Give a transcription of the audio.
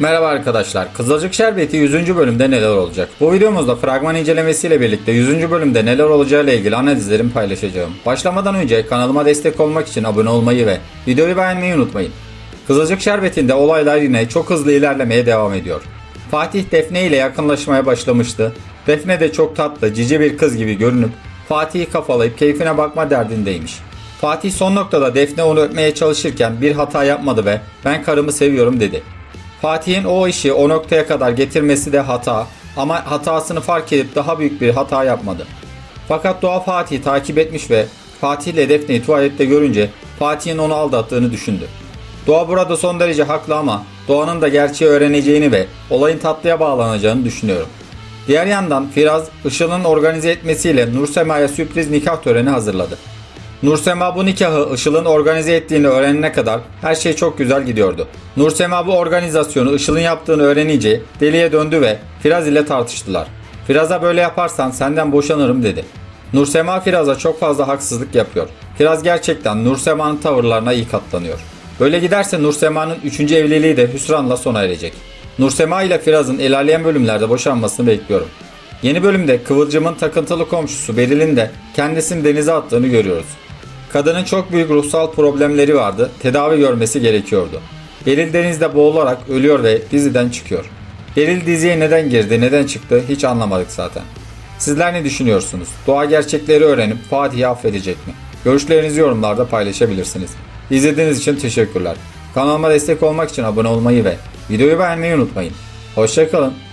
Merhaba arkadaşlar. Kızılcık Şerbeti 100. bölümde neler olacak? Bu videomuzda fragman incelemesiyle birlikte 100. bölümde neler olacağı ile ilgili analizlerimi paylaşacağım. Başlamadan önce kanalıma destek olmak için abone olmayı ve videoyu beğenmeyi unutmayın. Kızılcık Şerbeti'nde olaylar yine çok hızlı ilerlemeye devam ediyor. Fatih Defne ile yakınlaşmaya başlamıştı. Defne de çok tatlı, cici bir kız gibi görünüp Fatih'i kafalayıp keyfine bakma derdindeymiş. Fatih son noktada Defne onu öpmeye çalışırken bir hata yapmadı ve ben karımı seviyorum dedi. Fatih'in o işi o noktaya kadar getirmesi de hata ama hatasını fark edip daha büyük bir hata yapmadı. Fakat Doğa Fatih'i takip etmiş ve Fatih ile Defne'yi tuvalette görünce Fatih'in onu aldattığını düşündü. Doğa burada son derece haklı ama Doğan'ın da gerçeği öğreneceğini ve olayın tatlıya bağlanacağını düşünüyorum. Diğer yandan Firaz, Işıl'ın organize etmesiyle Nursema'ya sürpriz nikah töreni hazırladı. Nursema bu nikahı Işıl'ın organize ettiğini öğrenene kadar her şey çok güzel gidiyordu. Nursema bu organizasyonu Işıl'ın yaptığını öğrenince deliye döndü ve Firaz ile tartıştılar. Firaz'a böyle yaparsan senden boşanırım dedi. Nursema Firaz'a çok fazla haksızlık yapıyor. Firaz gerçekten Nursema'nın tavırlarına iyi katlanıyor. Böyle giderse Nursema'nın 3. evliliği de hüsranla sona erecek. Nursema ile Firaz'ın ilerleyen bölümlerde boşanmasını bekliyorum. Yeni bölümde Kıvılcım'ın takıntılı komşusu Beril'in de kendisini denize attığını görüyoruz. Kadının çok büyük ruhsal problemleri vardı, tedavi görmesi gerekiyordu. Beril denizde boğularak ölüyor ve diziden çıkıyor. Beril diziye neden girdi, neden çıktı hiç anlamadık zaten. Sizler ne düşünüyorsunuz? Doğa gerçekleri öğrenip Fatih'i affedecek mi? Görüşlerinizi yorumlarda paylaşabilirsiniz. İzlediğiniz için teşekkürler. Kanalıma destek olmak için abone olmayı ve videoyu beğenmeyi unutmayın. Hoşçakalın.